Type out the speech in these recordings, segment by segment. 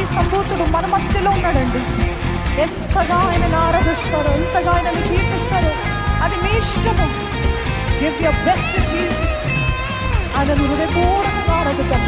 ఆది సంభూతుడు మన మధ్యలో ఉన్నాడండి. ఎంతగా ఆయనను ఆరాధిస్తారో ఎంతగా ఆయనను కీర్తిస్తారో అది మీ ఇష్టము. గివ్ యర్ బెస్ట్ జీసస్ ఆయనను హృదయపూర్వకంగా ఆరాధిద్దాం.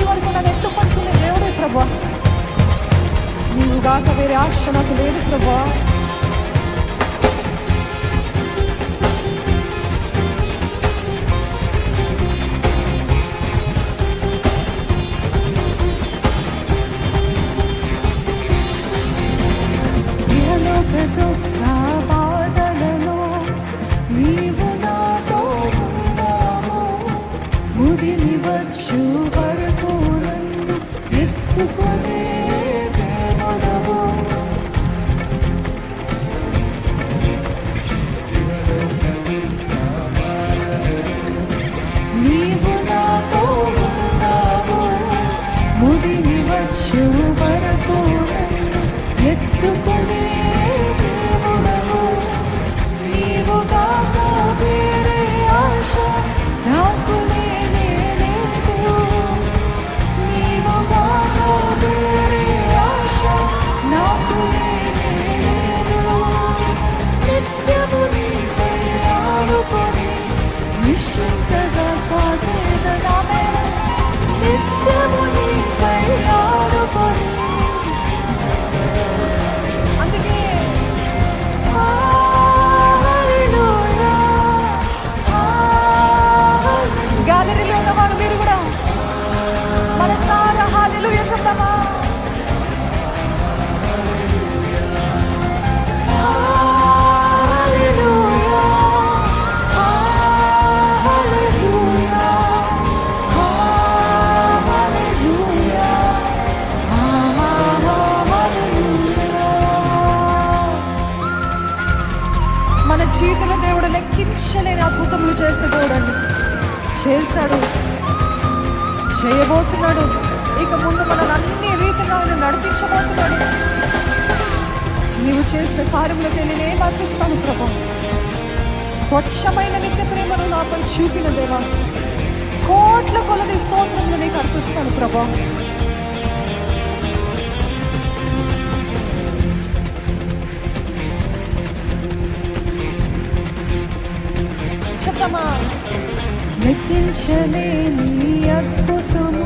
ప్రభా ముదిమి వచ్చే వరకు నన్ను ఎత్తు పట్టుకునే దేవుడే ప్రభా. నీవు గాక వేరే ఆశ నాకు లేదు ప్రభా. నువ్వు చేస్తే చూడండి చేశాడు. చేయబోతున్నాడు. ఇక ముందు మనల్ని అన్ని రీతిగా ఆయన నడిపించబోతున్నాడు. నీవు చేసే కార్యములకు నేనేం అర్పిస్తాను ప్రభు. స్వచ్ఛమైన నిత్య ప్రేమను నాపై చూపిన దేవా. కోట్ల కొలది స్తోత్రములు నీకు అర్పిస్తాను ప్రభా. చెప్పమా? లెక్కించలేని అద్భుతము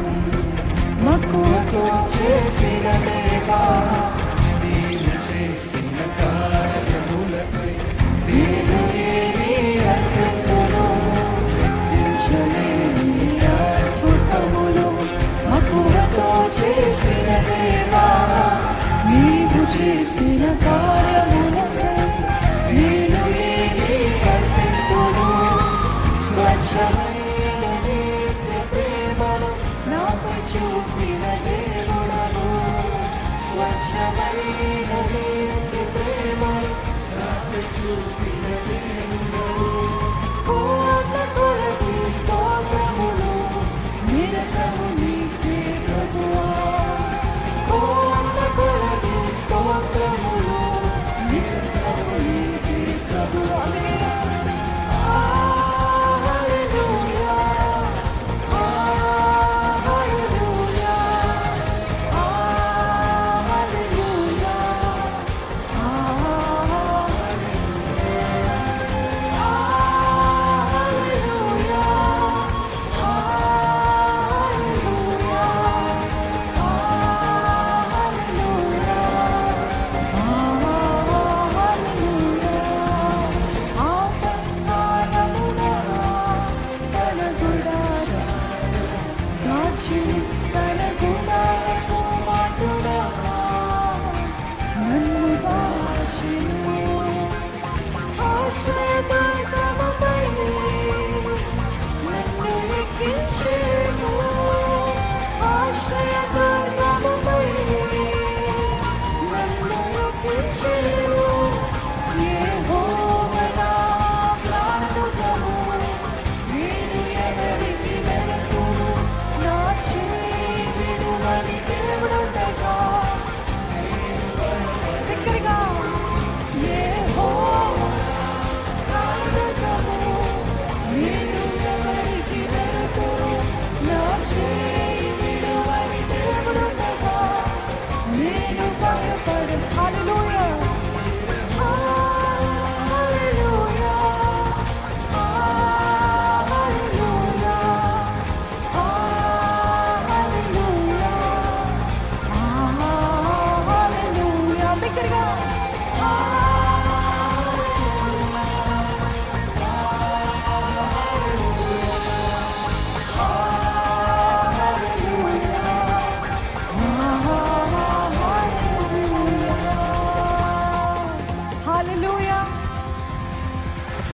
మక్కువతో చేసిన దేవా నేను ఏమి అర్పింతును? లెక్కించలేని అద్భుతములు మక్కువతో చేసిన దేవా నీవు చేసిన కార్యములకై స్వచ్ఛమైన